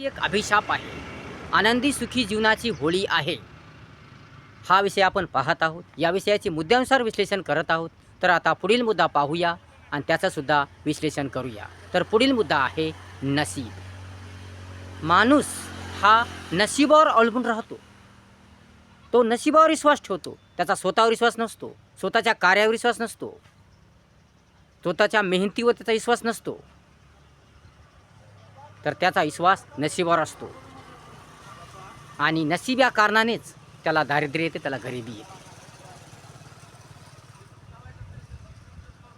एक अभिशाप आहे. आनंदी सुखी जीवनाची होळी आहे. हा विषय आपण पाहत आहोत. या विषयाचे मुद्द्यानुसार विश्लेषण करत आहोत. तर आता पुढील मुद्दा पाहूया आणि त्याचंसुद्धा विश्लेषण करूया. तर पुढील मुद्दा आहे नसीब. माणूस हा नशिबावर अवलंबून राहतो. तो नशिबावर विश्वास ठेवतो. त्याचा स्वतःवर विश्वास नसतो. स्वतःच्या कार्यावर विश्वास नसतो. स्वतःच्या मेहनतीवर त्याचा विश्वास नसतो. तर त्याचा विश्वास नशिबावर असतो. आणि नशीब या कारणानेच त्याला दारिद्र्य येते त्याला गरिबी येते.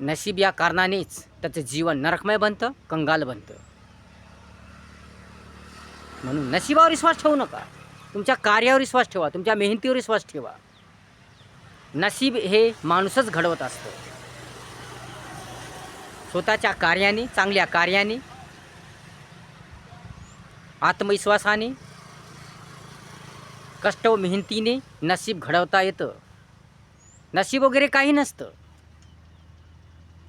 नशीब या कारणानेच त्याचं जीवन नरकमय बनतं कंगाल बनतं. म्हणून नशिबावर विश्वास ठेवू नका. तुमच्या कार्यावर विश्वास ठेवा तुमच्या मेहनतीवर विश्वास ठेवा. नशीब हे माणूसच घडवत असतं. स्वतःच्या कार्याने चांगल्या कार्याने आत्मविश्वासाने कष्ट व मेहनतीने नशीब घडवता येतं. नशीब वगैरे काही नसतं.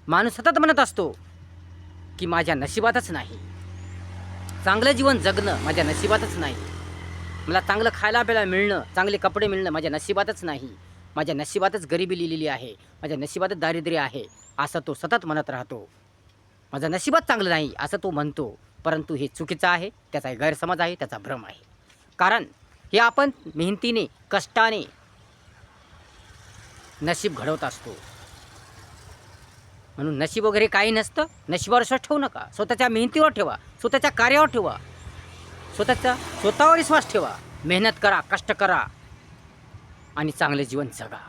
माणूस सतत म्हणत असतो की माझ्या नशिबातच नाही. चांगलं जीवन जगणं माझ्या नशिबातच नाही. मला चांगलं खायला प्यायला मिळणं चांगले कपडे मिळणं माझ्या नशिबातच नाही. माझ्या नशिबातच गरिबी लिहिलेली आहे. माझ्या नशिबातच दारिद्र्य आहे. असं तो सतत म्हणत राहतो. माझं नशिबात चांगलं नाही असं तो म्हणतो. परंतु हे चुकीचं आहे त्याचा एक गैरसमज आहे त्याचा भ्रम आहे. कारण हे आपण मेहनतीने कष्टाने नशीब घडवत असतो. म्हणून नशीब वगैरे काही नसतं नशिबावर विश्वास ठेवू नका. स्वतःच्या मेहनतीवर ठेवा स्वतःच्या कार्यावर ठेवा. स्वतःचा स्वतःवर विश्वास ठेवा. मेहनत करा कष्ट करा आणि चांगले जीवन जगा.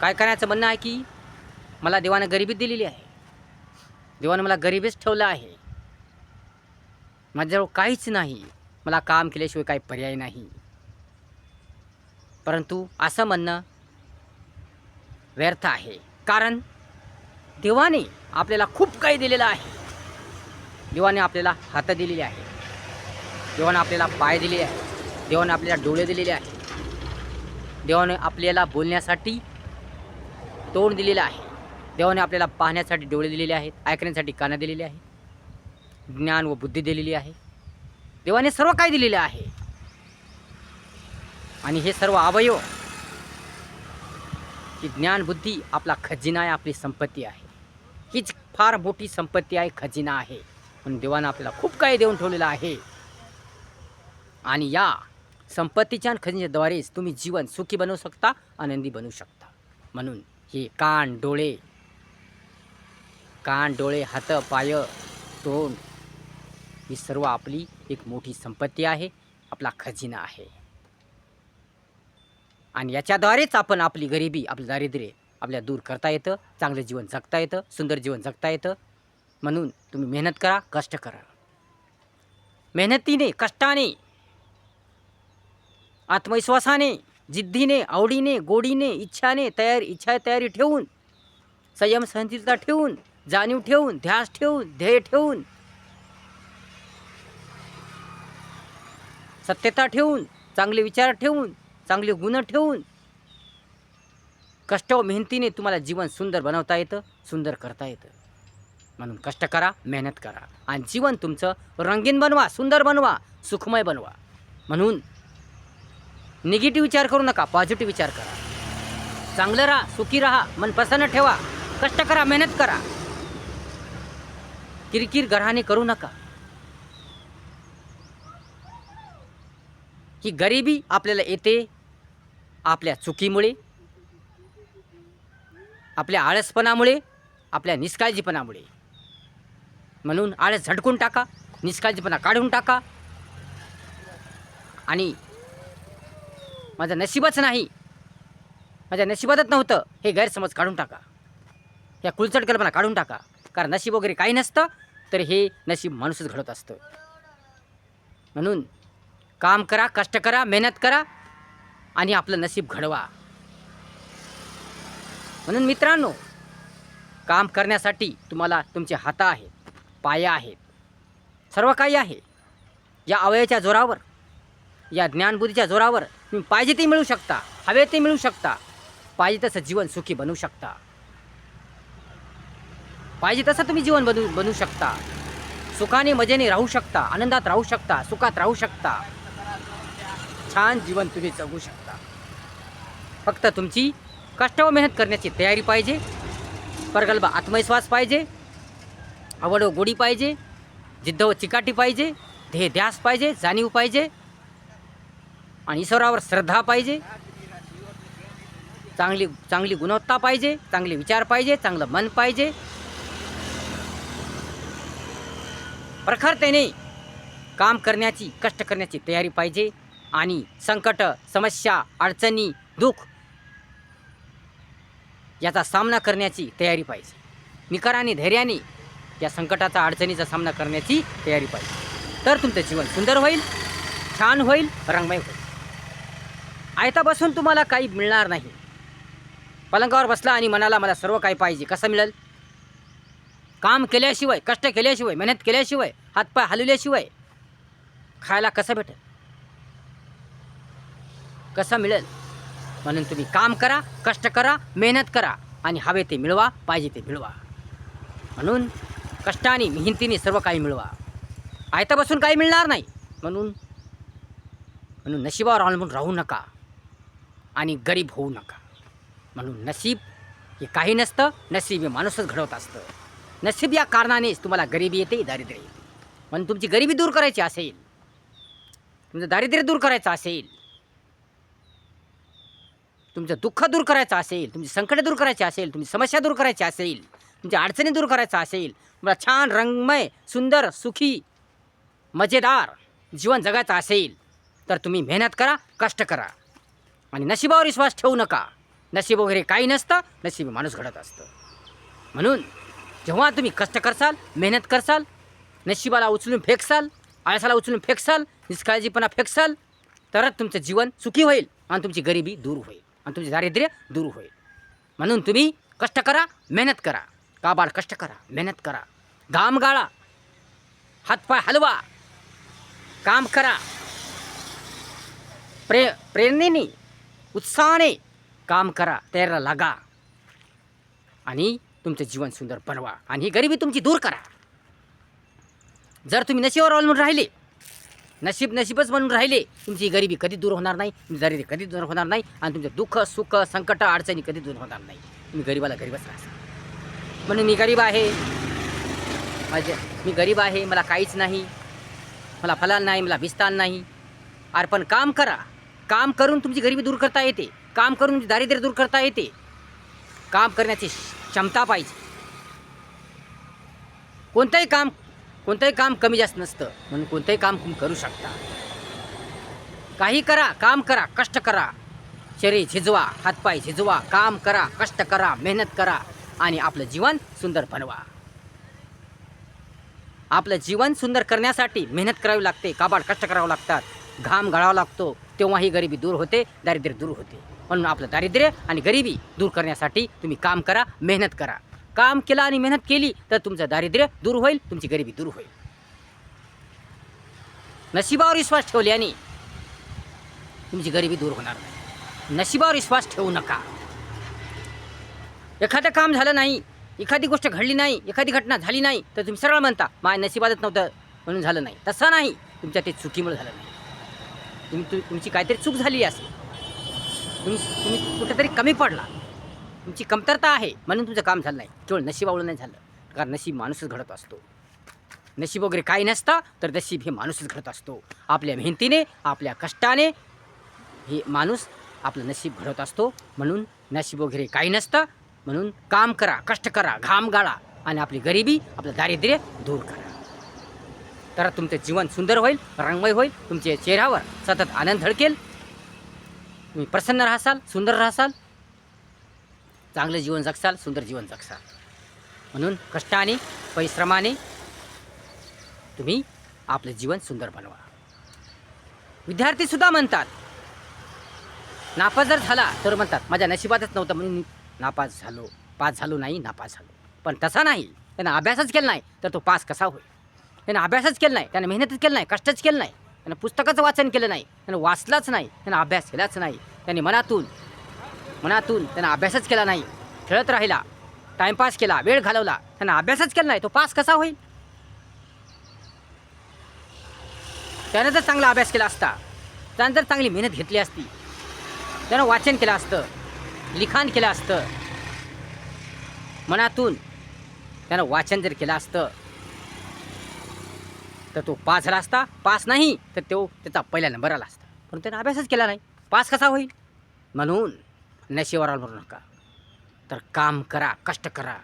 काय करण्याचं म्हणणं आहे की मला देवानं गरिबी दिलेली आहे. देवानं मला गरिबीच ठेवलं आहे. माझ्याजवळ काहीच नाही. मला काम केल्याशिवाय काही पर्याय नाही. परंतु असं म्हणणं व्यर्थ आहे. कारण देवाने आपल्याला खूप काही दिलेलं आहे. देवाने आपल्याला हात दिलेली आहे. देवाने आपल्याला पाय दिले आहे. देवाने आपल्याला डोळे दिलेले आहे. देवाने आपल्याला बोलण्यासाठी तोंड दिलेलं आहे. देवाने आपल्याला पाहण्यासाठी डोळे दिलेले आहेत ऐकण्यासाठी कानं दिलेले आहे ज्ञान व बुद्धी दिलेली आहे. देवाने सर्व काही दिलेले आहे. आणि हे सर्व अवयव ही ज्ञान बुद्धी आपला खजिना आहे आपली संपत्ती आहे. हीच फार मोठी संपत्ती आहे खजिना आहे. म्हणून देवानं आपल्याला खूप काही देऊन ठेवलेलं आहे. आणि या संपत्तीच्या आणि खजिन्याद्वारेच तुम्ही जीवन सुखी बनवू शकता आनंदी बनवू शकता. म्हणून हे कान डोळे कान डोळे हात पाय तोंड ही सर्व आपली एक मोठी संपत्ती आहे आपला खजिना आहे. आणि याच्याद्वारेच आपण आपली गरिबी आपलं दारिद्र्य आपल्या दूर करता येतं चांगलं जीवन जगता येतं सुंदर जीवन जगता येतं. म्हणून तुम्ही मेहनत करा कष्ट करा. मेहनतीने कष्टाने आत्मविश्वासाने जिद्दीने आवडीने गोडीने इच्छाने तयारी इच्छा तयारी ठेवून संयम सहनशीलता ठेवून जाणीव ठेवून ध्यास ठेवून ध्येय ठेवून सत्यता ठेवून चांगले विचार ठेवून चांगले गुण ठेवून कष्ट व मेहनतीने तुम्हाला जीवन सुंदर बनवता येतं सुंदर करता येतं. म्हणून कष्ट करा मेहनत करा. आणि जीवन तुमचं रंगीन बनवा सुंदर बनवा सुखमय बनवा. म्हणून निगेटिव्ह विचार करू नका पॉझिटिव्ह विचार करा. चांगलं राहा सुखी राहा मन प्रसन्न ठेवा. कष्ट करा मेहनत करा. किरकिर गराने करू नका. ही गरिबी आपल्याला येते आपल्या चुकीमुळे आपल्या आळसपणामुळे आपल्या निष्काळजीपणामुळे. म्हणून आळस झटकून टाका निष्काळजीपणा काढून टाका. आणि माझं नशीबच नाही माझ्या नशिबातच नव्हतं हे गैरसमज काढून टाका. या कुलचट कल्पना काढून टाका. कारण नशीब वगैरे काही नसतं तर हे नशीब माणूसच घडत असतं. म्हणून काम करा कष्ट करा मेहनत करा आणि आपलं नशीब घडवा. म्हणून मित्रांनो काम करण्यासाठी तुम्हाला तुमचे हात आहेत पाया आहेत सर्व काही आहे. या अवयाच्या जोरावर या ज्ञानबुद्धीच्या जोरावर तुम्ही पाहिजे ते मिळू शकता हवे ते मिळू शकता. पाहिजे तसं जीवन सुखी बनवू शकता. पाहिजे तसं तुम्ही जीवन बनू बनवू शकता. सुखाने मजेने राहू शकता. आनंदात राहू शकता. सुखात राहू शकता. छान जीवन तुम्ही जगू शकता. फक्त तुमची कष्ट व मेहनत करण्याची तयारी पाहिजे. प्रगल्भ आत्मविश्वास पाहिजे. आवड व गोडी पाहिजे. जिद्द व चिकाटी पाहिजे. ध्येय ध्यास पाहिजे. जाणीव पाहिजे. आणि ईश्वरावर श्रद्धा पाहिजे. चांगली चांगली गुणवत्ता पाहिजे. चांगले विचार पाहिजे. चांगलं मन पाहिजे. प्रखरतेने काम करण्याची कष्ट करण्याची तयारी पाहिजे आणि संकट समस्या अडचणी दुःख याचा सामना करण्याची तयारी पाहिजे. निकराने धैर्याने या संकटाचा अडचणीचा सामना करण्याची तयारी पाहिजे. तर तुमचं जीवन सुंदर होईल छान होईल रंगमय होईल. आयता बसून तुम्हाला काही मिळणार नाही. पलंगावर बसला आणि मनाला मला सर्व काही पाहिजे. कसं मिळेल? काम केल्याशिवाय कष्ट केल्याशिवाय मेहनत केल्याशिवाय हातपाय हलवल्याशिवाय खायला कसं भेटेल? कसं मिळेल? म्हणून तुम्ही काम करा कष्ट करा मेहनत करा आणि हवे ते मिळवा पाहिजे ते मिळवा. म्हणून कष्टाने मेहनतीने सर्व काही मिळवा. आयता बसून काही मिळणार नाही. म्हणून म्हणून नशिबावर अवलंबून राहू नका आणि गरीब होऊ नका. म्हणून नशीब हे काही नसतं नशीब हे माणूसच घडवत असतं. नशीब या कारणानेच तुम्हाला गरिबी येते दारिद्र्य येते. म्हणून तुमची गरिबी दूर करायची असेल तुमचं दारिद्र्य दूर करायचं असेल तुमचं दुःख दूर करायचं असेल तुमची संकट दूर करायची असेल तुमची समस्या दूर करायची असेल तुमच्या अडचणी दूर करायचं असेल तुम्हाला छान रंगमय सुंदर सुखी मजेदार जीवन जगायचं असेल तर तुम्ही मेहनत करा कष्ट करा. आणि नशिबावर विश्वास ठेवू नका. नशीब वगैरे काही नसतं नशीब माणूस घडत असतं. म्हणून जेव्हा तुम्ही कष्ट करसाल मेहनत करसाल नशिबाला उचलून फेकसाल आळसाला उचलून फेकसाल निष्काळजीपणा फेकसाल तरच तुमचं जीवन सुखी होईल आणि तुमची गरिबी दूर होईल आणि तुमचे दारिद्र्य दूर होईल. म्हणून तुम्ही कष्ट करा मेहनत करा. काबाड कष्ट करा मेहनत करा. घाम गाळा. हातपाय हलवा. काम करा. प्रे प्रेरणेने उत्साहाने काम करा तयारीला लागा. आणि तुमचं जीवन सुंदर बनवा आणि ही गरिबी तुमची दूर करा. जर तुम्ही नशिबावर अवलंबून राहिले नशीब नशीबच बनून राहिले तुमची गरिबी कधी दूर होणार नाही तुमची दारिद्र्य कधी दूर होणार नाही आणि तुमचं दुःख सुख संकट अडचणी कधी दूर होणार नाही. तुम्ही गरिबाला गरीबच राहा. म्हणून मी गरीब आहे. माझे मी गरीब आहे मला काहीच नाही मला फलान नाही मला भिस्तान नाही. अरे पण काम करा. काम करून तुमची गरिबी दूर करता येते. काम करून तुमची दारिद्र्य दूर करता येते. काम करण्याची क्षमता पाहिजे. कोणतंही काम कोणतंही काम कमी जास्त नसतं. म्हणून कोणतंही काम तुम्ही करू शकता. काही करा काम करा कष्ट करा. शरीर झिजवा हातपाय झिजवा काम करा कष्ट करा मेहनत करा आणि आपलं जीवन सुंदर बनवा. आपलं जीवन सुंदर करण्यासाठी मेहनत करावी लागते काबाड कष्ट करावं लागतात. घाम गळावा लागतो तेव्हाही गरिबी दूर होते दारिद्र्य दूर होते. म्हणून आपलं दारिद्र्य आणि गरिबी दूर करण्यासाठी तुम्ही काम करा मेहनत करा. काम केलं आणि मेहनत केली तर तुमचं दारिद्र्य दूर होईल तुमची गरिबी दूर होईल. नशिबावर विश्वास ठेवल्याने तुमची गरिबी दूर होणार नाही. नशिबावर विश्वास ठेवू नका. एखादं काम झालं नाही एखादी गोष्ट घडली नाही एखादी घटना झाली नाही तर तुम्ही सरळ म्हणता माय नशिबातच नव्हतं म्हणून झालं नाही. तसं नाही. तुमच्या ते चुकीमुळे झालं नाही. तुम्ही तुमची काहीतरी चूक झाली असेल. तुम्ही तुम्ही कुठेतरी कमी पडला. तुमची कमतरता आहे म्हणून तुमचं काम झालं नाही. केवळ नशिबावळं नाही झालं. कारण नशीब माणूसच घडत असतो. नशीब वगैरे काही नसतं तर नशीब हे माणूसच घडत असतो. आपल्या मेहनतीने आपल्या कष्टाने हे माणूस आपलं नशीब घडवत असतो. म्हणून नशीब वगैरे काही नसतं. म्हणून काम करा कष्ट करा घाम गाळा आणि आपली गरिबी आपलं दारिद्र्य दूर करा. तर तुमचं जीवन सुंदर होईल रंगमय होईल तुमच्या चेहऱ्यावर सतत आनंद धडकेल. तुम्ही प्रसन्न राहसाल सुंदर राहसाल चांगलं जीवन जगसाल सुंदर जीवन जगसाल. म्हणून कष्टाने परिश्रमाने तुम्ही आपलं जीवन सुंदर बनवा. विद्यार्थीसुद्धा म्हणतात नापास जर झाला तर म्हणतात माझ्या नशिबातच नव्हतं म्हणून नापास झालो पास झालो नाही नापास झालो. पण तसा नाही. त्यानं अभ्यासच केला नाही तर तो पास कसा होईल? त्यानं अभ्यासच केला नाही त्यानं मेहनतच केलं नाही कष्टच केलं नाही. त्यानं पुस्तकाचं वाचन केलं नाही. त्यानं वाचलाच नाही. त्यानं अभ्यास केलाच नाही. त्यांनी मनातून मनातून त्यानं अभ्यासच केला नाही. खेळत राहिला टाईमपास केला वेळ घालवला. त्यानं अभ्यासच केला नाही. तो पास कसा होईल? त्यानं जर चांगला अभ्यास केला असता त्यानं जर चांगली मेहनत घेतली असती त्यानं वाचन केलं असतं लिखाण केलं असतं मनातून त्यानं वाचन जर केलं असतं तर तो पास झाला असता पास नाही तर तो त्याचा पहिला नंबर आला असता. पण त्यानं अभ्यासच केला नाही. पास कसा होईल? म्हणून नशिबावर म्हणू नका. तर काम करा कष्ट करा.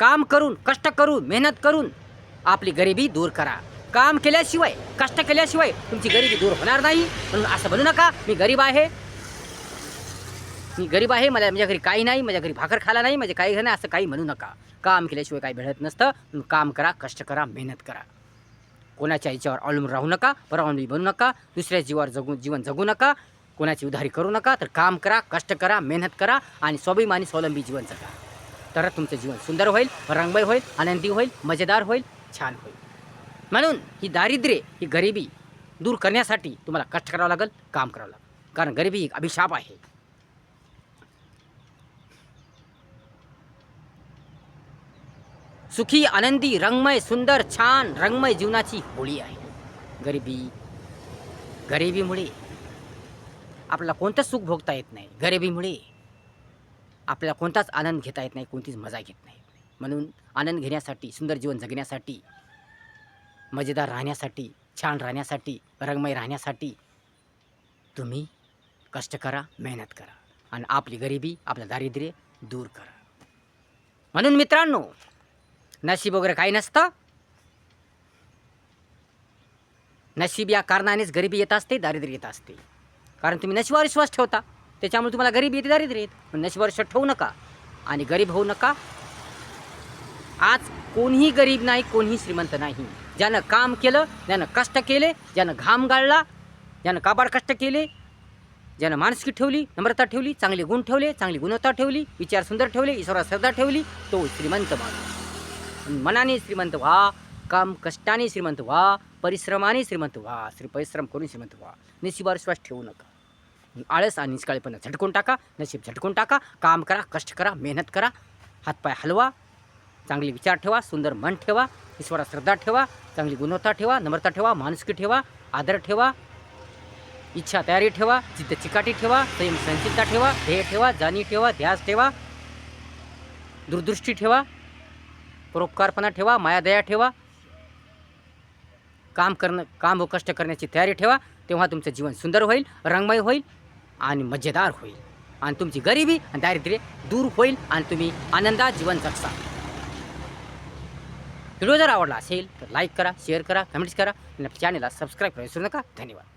काम करून कष्ट करून मेहनत करून आपली गरिबी दूर करा. काम केल्याशिवाय कष्ट केल्याशिवाय तुमची गरिबी दूर होणार नाही. म्हणून असं म्हणू नका मी गरीब आहे. मी गरीब आहे मला माझ्या घरी काही नाही माझ्या घरी भाकर खायला नाही माझे काही नाही असं काही म्हणू नका. काम केल्याशिवाय काही भेटत नसतं. काम करा कष्ट करा मेहनत करा. कोणाच्या याच्यावर अवलंबून राहू नका परावलंबी बनू नका दुसऱ्या जीवावर जगू जीवन जगू नका कोणाची उधारी करू नका तर काम करा कष्ट करा मेहनत करा आणि स्वाभिमानी स्वावलंबी जीवन जगा. तर तुमचं जीवन सुंदर होईल रंगमय होईल आनंदी होईल मजेदार होईल छान होईल. म्हणून ही दारिद्र्य ही गरिबी दूर करण्यासाठी तुम्हाला कष्ट करावं लागेल काम करावं लागेल. कारण गरिबी एक अभिशाप आहे. सुखी आनंदी रंगमय सुंदर छान रंगमय जीवनाची होळी आहे. गरिबी गरिबीमुळे आपल्याला कोणतंच सुख भोगता येत नाही. गरिबीमुळे आपल्याला कोणताच आनंद घेता येत नाही कोणतीच मजा घेत नाही. म्हणून आनंद घेण्यासाठी सुंदर जीवन जगण्यासाठी मजेदार राहण्यासाठी छान राहण्यासाठी रंगमय राहण्यासाठी तुम्ही कष्ट करा मेहनत करा. आणि आपली गरिबी आपलं दारिद्र्य दूर करा. म्हणून मित्रांनो नशीब वगैरे काही नसतं. नशीब या कारणानेच गरिबी येत असते दारिद्र्य येत असते. कारण तुम्ही नशिबावर विश्वास ठेवता. त्याच्यामुळे तुम्हाला गरीब येते दारिद्र्य येत. पण नशिबावर विश्वास ठेवू नका आणि गरीब होऊ नका. आज कोणीही गरीब नाही कोणीही श्रीमंत नाही. ज्यानं काम केलं ज्यानं कष्ट केले ज्यानं घाम गाळला ज्यानं काबाड कष्ट केले ज्यानं माणुसकी ठेवली नम्रता ठेवली चांगले गुण ठेवले चांगली गुणवत्ता ठेवली विचार सुंदर ठेवले ईश्वरात श्रद्धा ठेवली तो श्रीमंत माणूस. मनाने श्रीमंत व्हा काम कष्टाने श्रीमंत व्हा परिश्रमाने श्रीमंत व्हा श्री परिश्रम करून श्रीमंत व्हा. नशिबावर श्वास ठेवू नका. आळस आणि निष्काळीपणा झटकून टाका नशीब झटकून टाका काम करा कष्ट करा मेहनत करा हातपाय हलवा चांगले विचार ठेवा सुंदर मन ठेवा ईश्वरात श्रद्धा ठेवा चांगली गुणवत्ता ठेवा नम्रता ठेवा माणुसकी ठेवा आदर ठेवा इच्छा तयारी ठेवा चित्त चिकाटी ठेवा संयम संचितता ठेवा ध्येय ठेवा जाणीव ठेवा ध्यास ठेवा दूरदृष्टी ठेवा परोपकारपणा ठेवा मायादया ठेवा. काम करणं काम व कष्ट करण्याची तयारी ठेवा. तेव्हा तुमचं जीवन सुंदर होईल रंगमय होईल आणि मजेदार होईल. आणि तुमची गरिबी आणि दारिद्र्य दूर होईल आणि तुम्ही आनंदात जीवन जगसाल व्हिडिओ जर आवडला असेल तर लाईक करा शेअर करा कमेंट्स करा आणि आपल्या चॅनलला सबस्क्राईब करा विसरू नका. धन्यवाद.